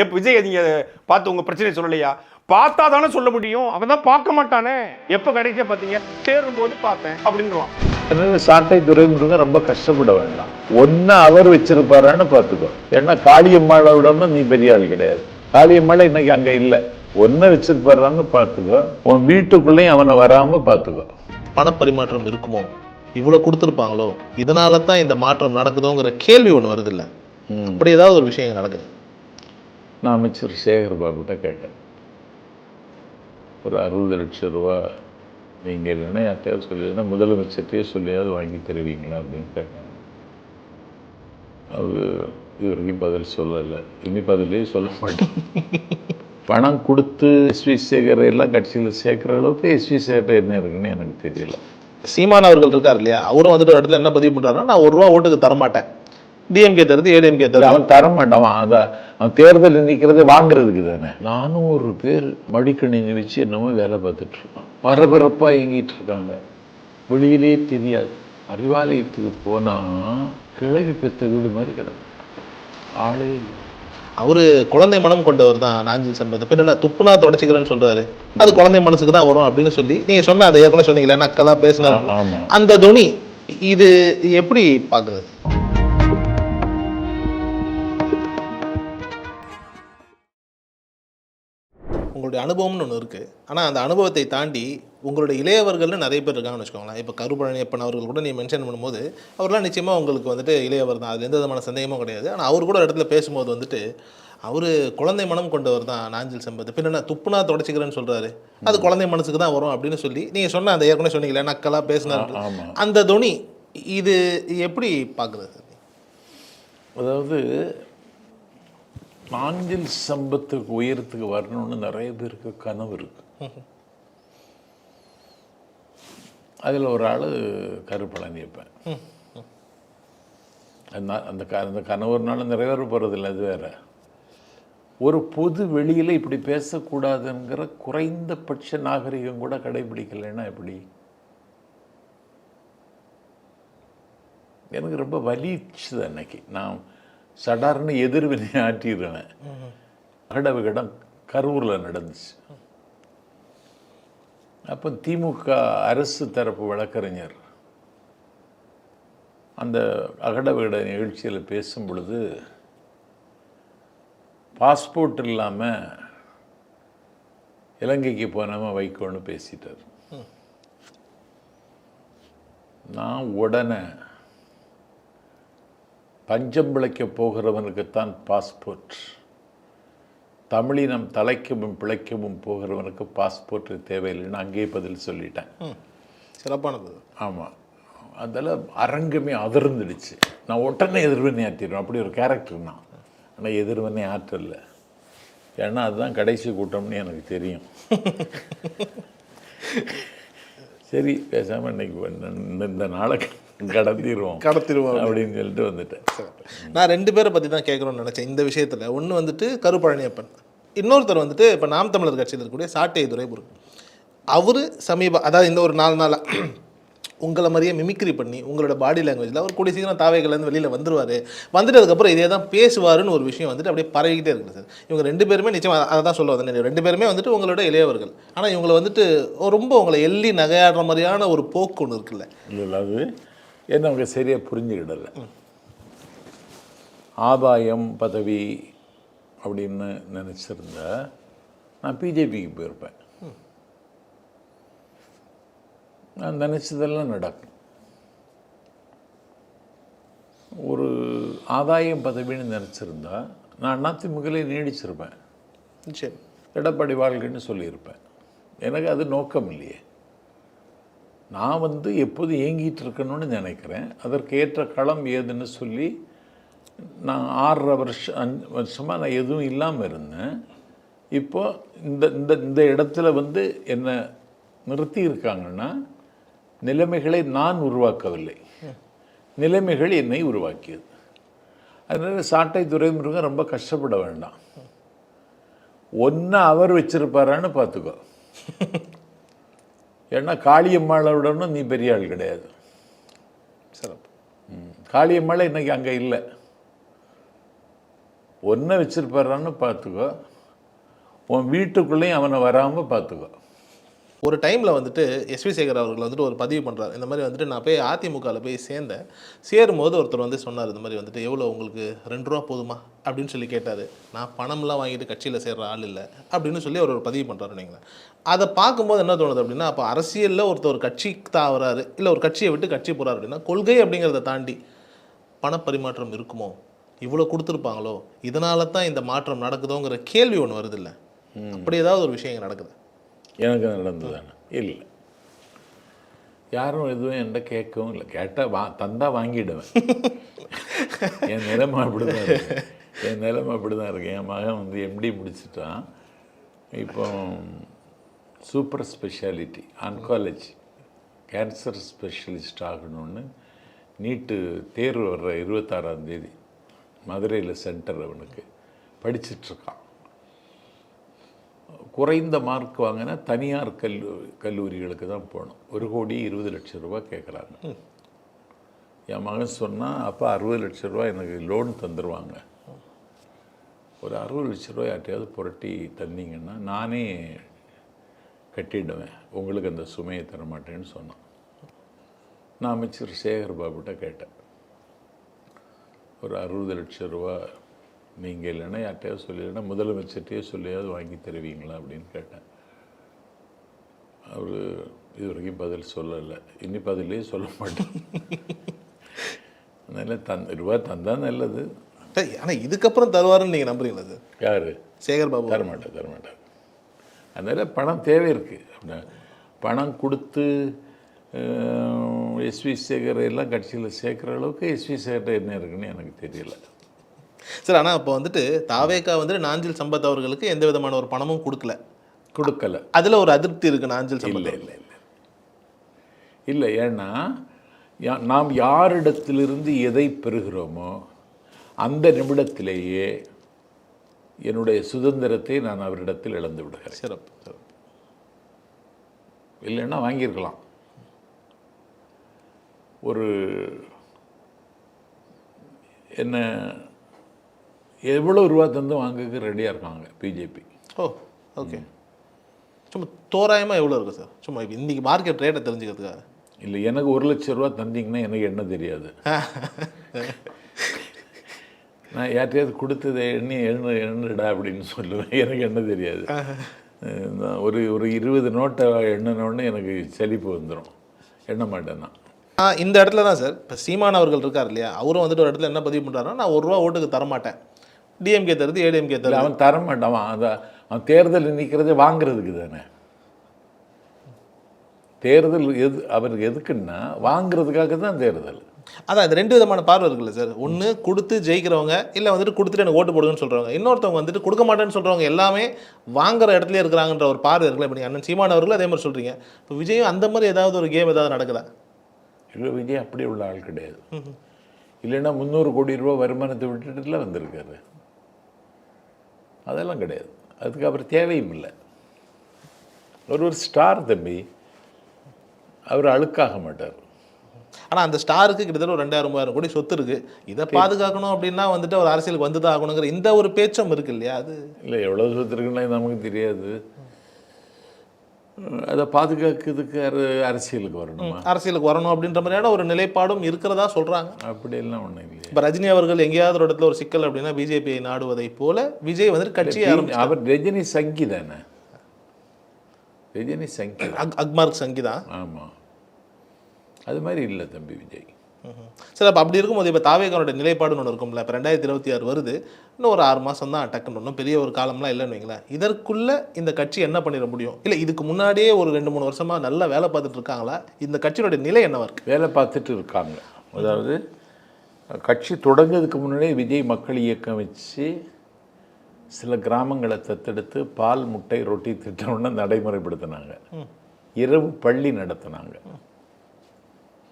எப்ப விஜய் நீங்க பார்த்து உங்க பிரச்சனையை சொல்லலையா? பார்த்தா தானே சொல்ல முடியும். அவன் தான் பார்க்க மாட்டானே. எப்ப கடைசியா பார்த்தீங்க? சேரும் போது பார்த்தேன் அப்படின்றான் அதனால சாட்டை துரைமுருகன் ரொம்ப கஷ்டப்பட வேண்டாம் ஒன்னு அவர் வச்சிருப்பாரான்னு பார்த்துக்கோ. ஏன்னா காளியம்மாளை விடாம நீ பெரிய ஆள் கிடையாது. காளியம்மாளை இன்னைக்கு அங்க இல்ல. ஒன்ன வச்சிருப்பாரான்னு பார்த்துக்கோ. உன் வீட்டுக்குள்ளேயும் அவனை வராம பார்த்துக்கோ. பணப்பரிமாற்றம் இருக்குமோ? இவ்வளோ கொடுத்துருப்பாங்களோ? இதனால தான் இந்த மாற்றம் நடக்குதோங்கிற கேள்வி ஒன்று வருது இல்லை அப்படி ஏதாவது ஒரு விஷயம் நடக்குது. நான் அமைச்சர் சேகர் பாபுகிட்ட கேட்டேன். ஒரு அறுபது லட்சம் ரூபா நீங்கள் இல்லைன்னா யார்ட்டையாவது சொல்லிடுன்னா முதலமைச்சர்கிட்டயே சொல்லியாவது வாங்கி தருவீங்களா அப்படின்னு கேட்டேன். அது இது வரைக்கும் பதில் சொல்லலை. இனி பதிலே சொல்ல மாட்டேன். பணம் கொடுத்து எஸ்வி சேகர் எல்லாம் கட்சியில் சேர்க்குற அளவுக்கு எஸ்வி சேகர் என்ன இருக்குன்னு எனக்கு தெரியல. சீமான் அவர்கள் இருக்கார் இல்லையா? அவரும் வந்துட்டு இடத்துல என்ன பதிவு பண்ணுறாருன்னா நான் ஒரு ரூபா ஓட்டுக்கு தரமாட்டேன். டிஎம்கே தருது ஏடிஎம்கே தருது. அவன் தர மாட்டான். அதை அவன் தேர்தலில் நிற்கிறது வாங்குறதுக்கு தானே. நானூறு பேர் மடிக்கணினி வச்சு என்னமோ வேலை பார்த்துட்டு இருக்கான் பரபரப்பாக இயங்கிட்டு இருக்காங்க வெளியிலே தெரியாது. அறிவாலயத்துக்கு போனா கிழவி பெத்த வீடு மாதிரி கிடக்கும் ஆளே இல்லை. அவரு குழந்தை மனம் கொண்டவர் தான் நாஞ்சில் சம்பத் பின்ன துப்புனா தொடச்சிக்கிறேன்னு சொல்றாரு. அது குழந்தை மனசுக்கு தான் வரும் அப்படின்னு சொல்லி நீங்க சொன்ன அதை ஏற்கனவே சொன்னீங்களே நக்கலா பேசினார் ஆமா. அந்த துணி இது எப்படி பாக்குறது? உங்களுடைய அனுபவம்னு ஒன்று இருக்குது ஆனால் அந்த அனுபவத்தை தாண்டி உங்களுடைய இளையவர்கள்னு நிறைய பேர் இருக்காங்கன்னு வச்சுக்கோங்களேன். இப்போ கருப்பழனியப்பன் அவர்கள் கூட நீ மென்ஷன் பண்ணும்போது அவர்லாம் நிச்சயமாக உங்களுக்கு வந்துட்டு இளையவர் தான். அதில் எந்த விதமான சந்தேகமும் கிடையாது. ஆனால் அவர் கூட ஒரு இடத்துல பேசும்போது வந்துட்டு அவர் குழந்தை மனம் கொண்டவர் தான் நாஞ்சில் சம்பத் பின்ன துப்புனா தொடச்சிக்கிறேன்னு சொல்கிறாரு அது குழந்தை மனசுக்கு தான் வரும் அப்படின்னு சொல்லி நீங்கள் சொன்ன அந்த ஏற்கனவே சொன்னீங்களே நக்கலாக பேசினார். அந்த துணி இது எப்படி பார்க்குறது அதாவது நாஞ்சில் சம்பத்துக்கு உயரத்துக்கு வரணும்னு நிறைய பேருக்கு கனவு இருக்கு. அதில் ஒரு ஆள் கருப்பழனியப்பன் அந்த அந்த க அந்த கனவுனால நிறைவேற போகிறதில்ல அது வேற. ஒரு பொது வெளியில் இப்படி பேசக்கூடாதுங்கிற குறைந்தபட்ச நாகரிகம் கூட கடைபிடிக்கலைன்னா எப்படி? எனக்கு ரொம்ப வலிச்சுது அன்னைக்கு. நான் சடார்னு எதிர்வினை ஆற்றிடுவேன் அகட விகடம் கரூரில் நடந்துச்சு. அப்போ திமுக அரசு தரப்பு வழக்கறிஞர் அந்த அகட விகட நிகழ்ச்சியில் பேசும் பொழுது பாஸ்போர்ட் இல்லாமல் இலங்கைக்கு போனவன் வைக்கோன்னு பேசிட்டார். நான் உடனே பஞ்சம் பிழைக்க போகிறவனுக்குத்தான் பாஸ்போர்ட் தமிழினம் தலைக்கவும் பிழைக்கவும் போகிறவனுக்கு பாஸ்போர்ட் தேவையில்லைன்னு அங்கேயே பதில் சொல்லிட்டேன். சிறப்பானது. ஆமாம் அதில் அரங்கமே அதிர்ந்துடுச்சு. நான் உடனே எதிர்வினை ஆற்றிடுவேன். அப்படி ஒரு கேரக்டர் நான். ஆனால் எதிர்வினை ஆற்றல. ஏன்னா அதுதான் கடைசி கூட்டம்னு எனக்கு தெரியும். சரி பேசாமல் இன்னைக்கு இந்த- இந்த நாளை கடத்திடுவோம் கடத்திடுவோம். அப்படின்னு சொல்லிட்டு வந்துட்டேன். நான் ரெண்டு பேரை பற்றி தான் கேட்கணும்னு நினச்சேன் இந்த விஷயத்தில். ஒன்று வந்துட்டு கருப்பழனியப்பன் இன்னொருத்தர் வந்துட்டு இப்போ நாம் தமிழர் கட்சியில் இருக்கக்கூடிய சாட்டை துரைமுருகன். அவர் சமீப அதாவது இந்த ஒரு நாலு நாளாக உங்களை மாதிரியே மிமிக்ரி பண்ணி உங்களோட பாடி லாங்குவேஜில் அவர் கூடிய சீக்கிரம் தாவைகள்லேருந்து வெளியில் வந்துருவார். வந்துட்டதுக்கப்புறம் இதே தான் பேசுவாருன்னு ஒரு விஷயம் வந்துட்டு அப்படியே பரவிக்கிட்டே இருக்குது சார். இவங்க ரெண்டு பேருமே நிச்சயம் அதை தான் சொல்ல வந்தேன். ரெண்டு பேருமே வந்துட்டு உங்களோட இளையவர்கள். ஆனால் இவங்களை வந்துட்டு ரொம்ப உங்களை எள்ளி நகையாடுற மாதிரியான ஒரு போக்கு ஒன்று இருக்குல்ல. இல்லை இல்லை அது என்ன அவங்க சரியாக புரிஞ்சுக்கிடல. ஆதாயம் பதவி அப்படின்னு நினச்சிருந்தா நான் பிஜேபிக்கு போயிருப்பேன். நான் நினச்சதெல்லாம் நடக்கும். ஒரு ஆதாயம் பதவின்னு நினச்சிருந்தா நான் அதிமுகலே நீடிச்சிருப்பேன். நிச்சயம் எடப்பாடி வாழ்க்கைன்னு சொல்லியிருப்பேன். எனக்கு அது நோக்கம் இல்லையே. நான் வந்து எப்போதும் ஏங்கிட்டு இருக்கணும்னு நினைக்கிறேன். அதற்கு ஏற்ற களம் ஏதுன்னு சொல்லி நான் ஆறரை வருஷம் அஞ்சு வருஷமாக நான் எதுவும் இல்லாமல் இருந்தேன். இப்போ இந்த இந்த இந்த இடத்துல வந்து என்னை நிறுத்தி இருக்காங்கன்னா நிலைமைகளை நான் உருவாக்கவில்லை. நிலைமைகள் என்னை உருவாக்கியது. அதனால் சாட்டை துரைமுருகன் ரொம்ப கஷ்டப்பட வேண்டாம். ஒன்று அவர் வச்சிருப்பாரான்னு பார்த்துக்கோ. ஏன்னா காளியம்மாளோடனும் நீ பெரிய ஆள் கிடையாது. சிறப்பு. காளியம்மாள் இன்னைக்கு அங்கே இல்லை. ஒன்றை வச்சிருப்பாரான்னு பார்த்துக்கோ. உன் வீட்டுக்குள்ளேயும் அவனை வராமல் பார்த்துக்கோ. ஒரு டைமில் வந்துட்டு எஸ்வி சேகர் அவர்கள் வந்துட்டு ஒரு பதிவு பண்ணுறாரு இந்த மாதிரி வந்துட்டு நான் போய் அதிமுகவில் போய் சேர்ந்தேன். சேரும்போது ஒருத்தர் வந்து சொன்னார் இந்த மாதிரி வந்துட்டு எவ்வளோ உங்களுக்கு ரெண்டு ரூபா போதுமா? அப்படின்னு சொல்லி கேட்டார். நான் பணம்லாம் வாங்கிட்டு கட்சியில் சேர்ற ஆள் இல்லை அப்படின்னு சொல்லி அவர் ஒரு பதிவு பண்ணுறாரு நீங்களேன் அதை பார்க்கும்போது என்ன தோணுது அப்படின்னா அப்போ அரசியலில் ஒருத்தர் ஒரு கட்சி தாவறாரு இல்லை ஒரு கட்சியை விட்டு கட்சி போகிறாரு அப்படின்னா கொள்கை அப்படிங்கிறத தாண்டி பணப்பரிமாற்றம் இருக்குமோ? இவ்வளோ கொடுத்துருப்பாங்களோ? இதனால தான் இந்த மாற்றம் நடக்குதோங்கிற கேள்வி ஒன்று வருது இல்லை. அப்படி ஏதாவது ஒரு விஷயம் நடக்குது. எனக்கு நடந்ததானே இல்லை. யாரும் எதுவும் என்கிட்ட கேட்கவும் இல்லை. கேட்டால் வா தந்தா வாங்கிடுவேன். என் நிலைமை அப்படி தான் இருக்கு. என் நிலைமை அப்படி தான் இருக்கு. என் மகன் வந்து எம்டி முடிச்சிட்டான். இப்போ super speciality oncology cancer specialist ஆகணும்னு நீட்டு தேர்வு வர்ற இருபத்தாறாம் தேதி மதுரையில் சென்டர் அவனுக்கு. படிச்சிட்ருக்கான் குறைந்த மார்க் வாங்கினா தனியார் கல்லூ கல்லூரிகளுக்கு தான் போகணும். ஒரு கோடி இருபது லட்சம் ரூபாய் கேட்குறாங்க. என் மகன் சொன்னால் அப்பா அறுபது லட்ச ரூபாய் எனக்கு லோன் தந்துடுவாங்க ஒரு அறுபது லட்ச ரூபாய் யார்ட்டையாவது புரட்டி தந்தீங்கன்னா நானே கட்டிடுவேன். உங்களுக்கு அந்த சுமையை தர மாட்டேன்னு சொன்னான். நான் அமைச்சர் சேகர் பாபுட்ட கேட்டேன். ஒரு அறுபது லட்ச ரூபா நீங்கள் இல்லைன்னா யார்கிட்டயாவது சொல்லிடுன்னா முதலமைச்சர்கிட்டயே சொல்லியாவது வாங்கி தருவீங்களா அப்படின்னு கேட்டேன். அவர் இது வரைக்கும் பதில் சொல்லலை. இனி பதிலே சொல்ல மாட்டேன் அதனால் தந் ரூபா தந்தா நல்லது. ஆனால் இதுக்கப்புறம் தருவாருன்னு நீங்கள் நம்புறீங்களா சார் யார்? சேகர் பாபு தரமாட்டேன் தரமாட்டேன் அதனால் பணம் தேவை இருக்குது அப்படின்னா பணம் கொடுத்து எஸ்வி சேகர் எல்லாம் கட்சியில் சேர்க்குற அளவுக்கு எஸ்வி சேகர் என்ன இருக்குன்னு எனக்கு தெரியல. சார் ஆனால் இப்போ வந்துட்டு தாவேக்கா வந்துட்டு நாஞ்சில் சம்பத் அவர்களுக்கு எந்த விதமான ஒரு பணமும் கொடுக்கல. கொடுக்கல. அதில் ஒரு அதிருப்தி இருக்கு நாஞ்சில் சம்பத் இல்லை இல்லை இல்லை. இல்லை ஏன்னா நாம் யாரிடத்திலிருந்து எதை பெறுகிறோமோ அந்த நிமிடத்திலேயே என்னுடைய சுதந்திரத்தை நான் அவரிடத்தில் இழந்து விடுகிறேன். சிறப்பு சிறப்பு. இல்லைன்னா வாங்கியிருக்கலாம். ஒரு என்ன எவ்வளோ ரூபா தந்து வாங்கக்கு ரெடியாக இருக்காங்க பிஜேபி ஓ ஓகே சும்மா தோராயமாக எவ்வளோ இருக்கு சார் சும்மா இப்போ இன்றைக்கி மார்க்கெட் ரேட்டை தெரிஞ்சுக்கிறதுக்காக. இல்லை எனக்கு ஒரு லட்ச ரூபா தந்தீங்கன்னா எனக்கு என்ன தெரியாது. நான் யார்ட்டையாவது கொடுத்ததை எண்ணி எண்ணு எண்ணுடா அப்படின்னு சொல்லுவேன். எனக்கு என்ன தெரியாது. ஒரு ஒரு இருபது நோட்டை எண்ணினோடனே எனக்கு செழிப்பு வந்துடும் எண்ண மாட்டேன் நான். இந்த இடத்துல தான் சார் இப்போ சீமான் அவர்கள் இருக்கார் இல்லையா? அவரும் வந்துட்டு ஒரு இடத்துல என்ன பதிவு பண்ணுறாருன்னா நான் ஒரு ரூபா ஓட்டுக்கு தரமாட்டேன். டிஎம்கே தருது ஏடிஎம்கே தருது. அவன் தர மாட்டான். அவன் அதான் அவன் தேர்தலில் நிற்கிறதே வாங்குறதுக்கு தானே. தேர்தல் எது அவருக்கு எதுக்குன்னா வாங்குறதுக்காக தான் தேர்தல். அதான் இந்த ரெண்டு விதமான பார்வை இருக்குல்ல சார். ஒன்று கொடுத்து ஜெயிக்கிறவங்க இல்லை வந்துட்டு கொடுத்துட்டு எனக்கு ஓட்டு போடுங்கன்னு சொல்கிறவங்க இன்னொருத்தவங்க வந்துட்டு கொடுக்க மாட்டேன்னு சொல்கிறவங்க எல்லாமே வாங்குற இடத்துல இருக்கிறாங்கன்ற ஒரு பார்வை இருக்குல்ல. இப்போ நீங்கள் அண்ணன் சீமான் அவர்களும் அதே மாதிரி சொல்கிறீங்க இப்போ விஜயும் அந்த மாதிரி ஏதாவது ஒரு கேம் ஏதாவது நடக்குதா? இல்லை விஜய் அப்படி உள்ள ஆள் கிடையாது. இல்லைன்னா முந்நூறு கோடி ரூபா வருமானத்தை விட்டுட்டுல வந்திருக்காரு. அதெல்லாம் கிடையாது. அதுக்கு அவர் தேவையும் இல்லை. ஒரு ஒரு ஸ்டார் தம்பி அவர் அழுக்காக மாட்டார். ஆனால் அந்த ஸ்டாருக்கு கிட்டத்தட்ட ஒரு ரெண்டாயிரம் மூவாயிரம் கோடி சொத்து இருக்கு. இதை பாதுகாக்கணும் அப்படின்னா வந்துட்டு ஒரு அரசியலுக்கு வந்து தான் ஆகணுங்கிற இந்த ஒரு பேச்சம் இருக்கு இல்லையா? அது இல்லை எவ்வளோ சொத்து இருக்குன்னா நமக்கு தெரியாது. அதை பாதுகாக்கிறதுக்கு அர அரசியலுக்கு வரணுமா? அரசியலுக்கு வரணும் அப்படின்ற மாதிரியான ஒரு நிலைப்பாடும் இருக்கிறதா சொல்கிறாங்க அப்படியெல்லாம் ஒன்றும் இல்லையே. இப்போ ரஜினி அவர்கள் எங்கேயாவது ஒரு இடத்துல ஒரு சிக்கல் அப்படின்னா பிஜேபியை நாடுவதை போல விஜய் வந்துட்டு கட்சியை அவர் ரஜினி சங்கி தானே? ரஜினி சங்கி அக் அக்மார்க் சங்கீதா ஆமாம் அது மாதிரி இல்லை தம்பி விஜய். சார் அப்போ அப்படி இருக்கும்போது இப்போ தாவேகனுடைய நிலைப்பாடுன்னு ஒன்று இருக்கும்ல. இப்போ ரெண்டாயிரத்தி இருபத்தி ஆறு வருது. இன்னும் ஒரு ஆறு மாதம் தான் டக்குன்னு ஒன்றும் பெரிய ஒரு காலம்லாம் இல்லைன்னு வைங்களேன். இதற்குள்ள இந்த கட்சி என்ன பண்ணிட முடியும்? இல்லை இதுக்கு முன்னாடியே ஒரு ரெண்டு மூணு வருஷமா நல்லா வேலை பார்த்துட்டு இருக்காங்களா? இந்த கட்சியோட நிலை என்னவா இருக்கு? வேலை பார்த்துட்டு இருக்காங்க. அதாவது கட்சி தொடங்குறதுக்கு முன்னாடியே விஜய் மக்கள் இயக்கம் வச்சு சில கிராமங்களை தத்தெடுத்து பால் முட்டை ரொட்டி திட்டம்னு நடைமுறைப்படுத்தினாங்க. இரவு பள்ளி நடத்தினாங்க.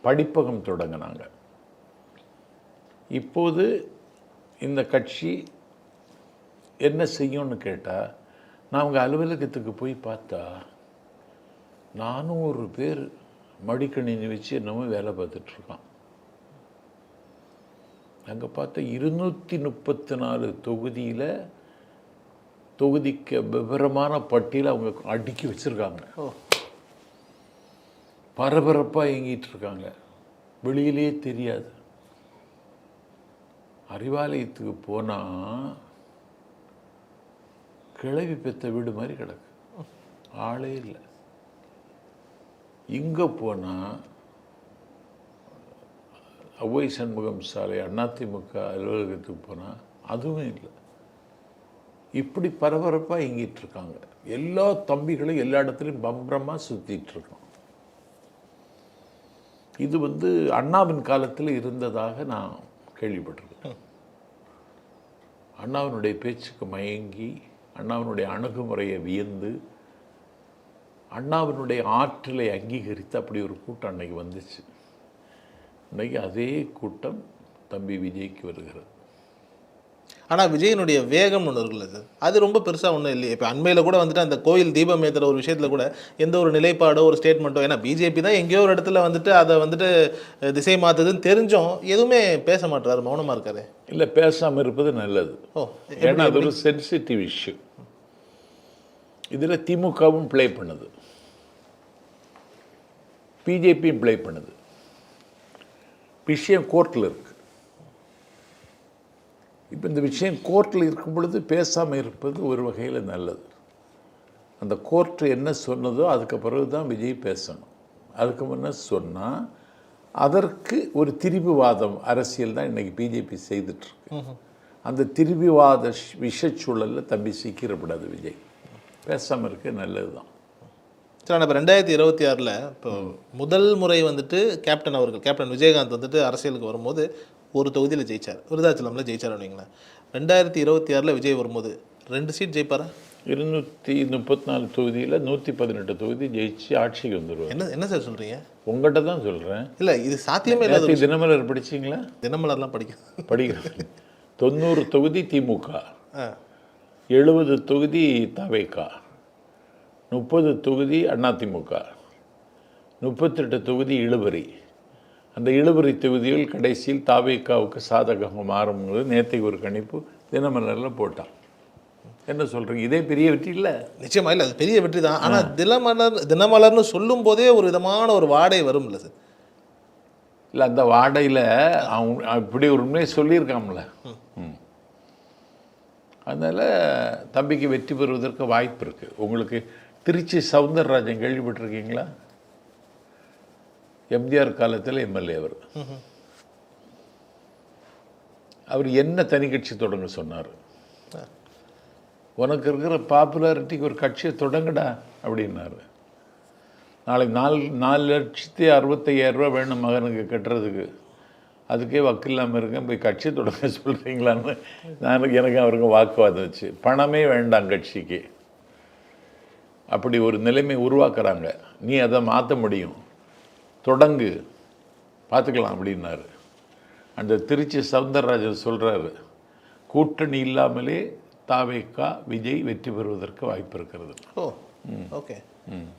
படிப்பகம் தொடங்கினாங்க. இப்போது இந்த கட்சி என்ன செய்யும்னு கேட்டால் நான் அவங்க அலுவலகத்துக்கு போய் பார்த்தா நானூறு பேர் மடிக்கணினி வச்சு என்னமோ வேலை பார்த்துட்ருக்கான். அங்கே பார்த்தா இருநூற்றி முப்பத்தி நாலு தொகுதியில் தொகுதிக்கு விவரமான பட்டியலை அவங்க அடுக்கி வச்சுருக்காங்க. பரபரப்பாக இயங்கிட்டு இருக்காங்க. வெளியிலேயே தெரியாது. அறிவாலயத்துக்கு போனால் கிளவி பெத்த வீடு மாதிரி கிடக்கு. ஆளே இல்லை. இங்கே போனால் அவ்வை சண்முகம் சாலை அதிமுக அலுவலகத்துக்கு போனால் அதுவும் இல்லை. இப்படி பரபரப்பாக இயங்கிட்டு இருக்காங்க. எல்லா தம்பிகளும் எல்லா இடத்துலையும் பம்பரமாக சுற்றிட்டு இருக்கோம். இது வந்து அண்ணாவின் காலத்தில் இருந்ததாக நான் கேள்விப்பட்டிருக்கேன். அண்ணாவினுடைய பேச்சுக்கு மயங்கி அண்ணாவினுடைய அணுகுமுறையை வியந்து அண்ணாவினுடைய ஆற்றலை அங்கீகரித்து அப்படி ஒரு கூட்டம் அன்னைக்கு வந்துச்சு. இன்றைக்கி அதே கூட்டம் தம்பி விஜய்க்கு வருகிறது. ஆனால் விஜயனுடைய வேகம்னு ஒன்று இருக்குல்ல சார் அது ரொம்ப பெருசாக ஒன்றும் இல்லையே. இப்போ அண்மையில் கூட வந்துட்டு அந்த கோயில் தீபம் ஏற்றுற ஒரு விஷயத்தில் கூட எந்த ஒரு நிலைப்பாடோ ஒரு ஸ்டேட்மெண்ட்டோ ஏன்னா பிஜேபி தான் எங்கேயோ ஒரு இடத்துல வந்துட்டு அதை வந்துட்டு திசை மாற்றுதுன்னு தெரிஞ்சும் எதுவுமே பேச மாட்டுறாரு மௌனமாக இருக்காரு. இல்லை பேசாமல் இருப்பது நல்லது. ஓ ஏன்னா அது ஒரு சென்சிட்டிவ் இஷ்யூ இதில் திமுகவும் ப்ளே பண்ணுது. பிஜேபியும் ப்ளே பண்ணுது. விஷயம் கோர்ட்டில் இருக்கு. இப்போ இந்த விஷயம் கோர்ட்டில் இருக்கும் பொழுது பேசாமல் இருப்பது ஒரு வகையில் நல்லது. அந்த கோர்ட்டு என்ன சொன்னதோ அதுக்கு பிறகு தான் விஜய் பேசணும். அதுக்கு முன்ன சொன்னால் அதற்கு ஒரு திரிபுவாதம் அரசியல் தான் இன்னைக்கு பிஜேபி செய்துட்ருக்கு. அந்த திரிபுவாத விஷச்சூழலில் தம்பி சிக்கிரப்படாது விஜய். பேசாமல் இருக்க நல்லது தான் சார் இப்போ ரெண்டாயிரத்தி இருபத்தி ஆறில் இப்போ முதல் முறை வந்துட்டு கேப்டன் அவர்கள் கேப்டன் விஜயகாந்த் வந்துட்டு அரசியலுக்கு வரும்போது ஒரு தொகுதியில் ஜெயிச்சார். விருதாச்சலமில் ஜெயிச்சார் வைங்களேன் ரெண்டாயிரத்தி இருபத்தி ஆறில் விஜய் வரும்போது ரெண்டு சீட் ஜெயிப்பாரா? இருநூற்றி முப்பத்தி நாலு தொகுதியில் நூற்றி பதினெட்டு தொகுதி ஜெயிச்சு ஆட்சிக்கு வந்துடுவார் என்ன என்ன சார் சொல்கிறீங்க உங்கள்கிட்ட தான் சொல்கிறேன் இல்லை இது சாத்தியமே நேற்று தினமலர் படிச்சீங்களா? தினமலர்லாம் படிக்கும் படிக்கிறது தொண்ணூறு தொகுதி திமுக எழுபது தொகுதி தவேகா முப்பது தொகுதி அதிமுக முப்பத்தெட்டு தொகுதி இழுபறி. அந்த இழுபறி தொகுதிகள் கடைசியில் தாவேக்காவுக்கு சாதகமாக மாறும்போது நேற்றைக்கு ஒரு கணிப்பு தினமலரில் போட்டான். என்ன சொல்கிறீங்க இதே பெரிய வெற்றி இல்லை? நிச்சயமா இல்லை அது பெரிய வெற்றி தான். ஆனால் தினமலர் தினமலர்னு சொல்லும் போதே ஒரு விதமான ஒரு வாடை வரும்ல சார். இல்லை அந்த வாடையில் அவன் இப்படி ஒரு உண்மையை சொல்லியிருக்காம்ல. ம். அதனால் தம்பிக்கு வெற்றி பெறுவதற்கு வாய்ப்பு இருக்குது உங்களுக்கு திருச்சி சவுந்தரராஜன் கேள்விப்பட்டிருக்கீங்களா? எம்ஜிஆர் காலத்தில் எம்எல்ஏ அவர். அவர் என்ன தனி கட்சி தொடங்க சொன்னார்? உனக்கு இருக்கிற பாப்புலாரிட்டிக்கு ஒரு கட்சியை தொடங்குடா அப்படின்னாரு. நாளைக்கு நாலு நாலு லட்சத்தி அறுபத்தையாயிரம் ரூபா வேணும் மகனுக்கு கட்டுறதுக்கு. அதுக்கே வக்கு இல்லாமல் இருக்கேன் போய் கட்சி தொடங்க சொல்கிறீங்களான்னு நான் எனக்கு அவருக்கு வாக்குவாதம் வச்சு. பணமே வேண்டாம் கட்சிக்கு. அப்படி ஒரு நிலைமை உருவாக்குறாங்க. நீ அதை மாற்ற முடியும். தொடங்கு. பார்த்துக்கலாம் அப்படின்னாரு. அந்த திருச்சி சவுந்தரராஜன் சொல்கிறாரு கூட்டணி இல்லாமலே தாவேக்கா விஜய் வெற்றி பெறுவதற்கு வாய்ப்பு இருக்கிறது. Oh okay.